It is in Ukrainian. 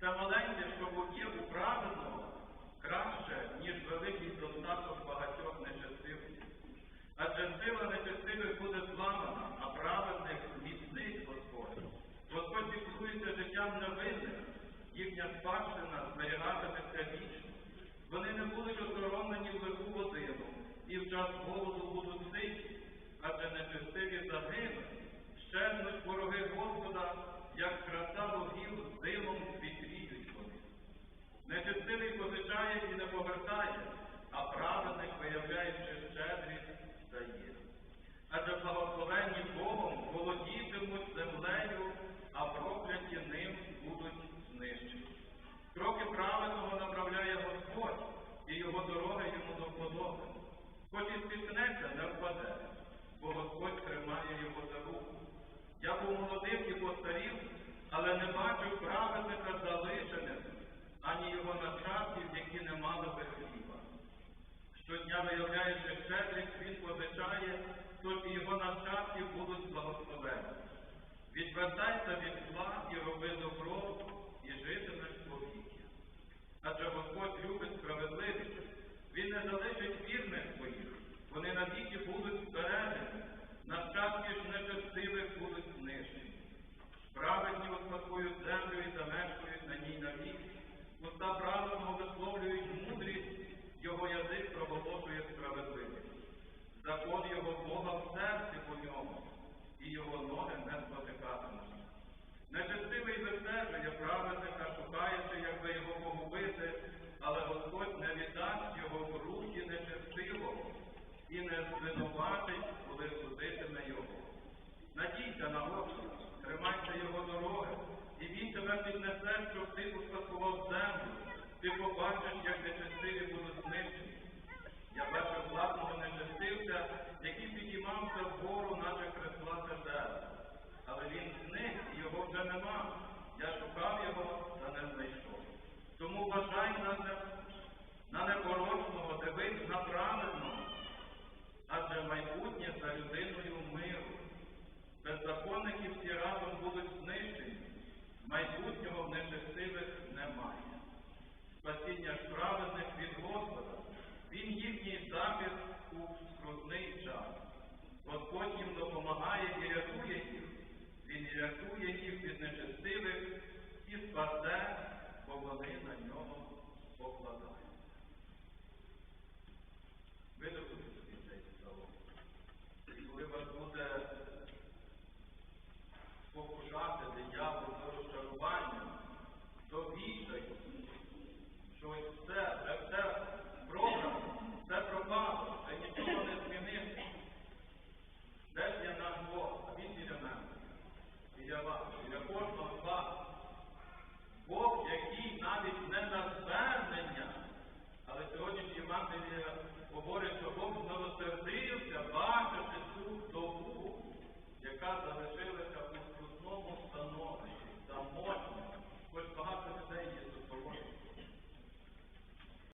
Це маленьке, що є у праведного, краще, ніж великий достаток багатьох нечестивців. Адже сила нечестивих буде зламана, а праведних міцний Господь. Господь піклується життям невинних, їхня спадщина зберігатиметься вічно. Вони не будуть осторонені в лиху годину, і в час голоду будуть ситі, адже нечестиві загинуть, щезнуть вороги Господа, як краса лугів з димом світріють вони. Нечестивий позичає і не повертає, а праведник, виявляючи щедрість, дає. Адже благословенні Богом володітимуть землею, а прокляті ним будуть знищені. Кроки праведного направляє Господь, і його дороги йому до вподоби. Хоч і спіткнеться, не впаде, бо Господь тримає його за руку. Я молодим і постарів, але не бачив праведника залишеним, ані його нащадків, які не мали би хліба. Щодня виявляючи щедрість, він позичає, тож і його нащадки будуть благословені. Відвертайся від зла і роби добро, і житимеш повіки. Адже Господь любить справедливість, Він не залишить вірних своїх, вони навіки будуть збережені, нащадки ж нечестивих будуть знищені. Праведні успадкують землю і замешкують на ній навіки. Уста праведного висловлюють мудрість, його язик проголошує справедливість. Закон його Бога в серці по ньому, і його ноги не спотикатимуть. Нечестивий вистежує праведника, шукаючи, як би його погубити, але Господь не віддасть його в руки нечестивого і не звинуватить, коли судитиме його. Надійся на Господа, тримайся його дороги, і він тебе піднесе, щоб ти успадкував землю. Ти побачиш, як нечестиві будуть знищені. Я бачив власного нечестивця, який підіймався вгору, наче кресла дерево. Але він зник, і його вже нема. Я шукав його, та не знайшов. Тому бажай на непорочного, дивись на праведного, адже майбутнє за людиною миру. Беззаконники всі разом будуть знищені, майбутнього в нечестивих немає. Спасіння ж праведних від Господа, Він їхній захист у скрутний час. Господь їм допомагає і рятує їх. Рятує їх від нечестивих і спасе, бо вони на нього покладають.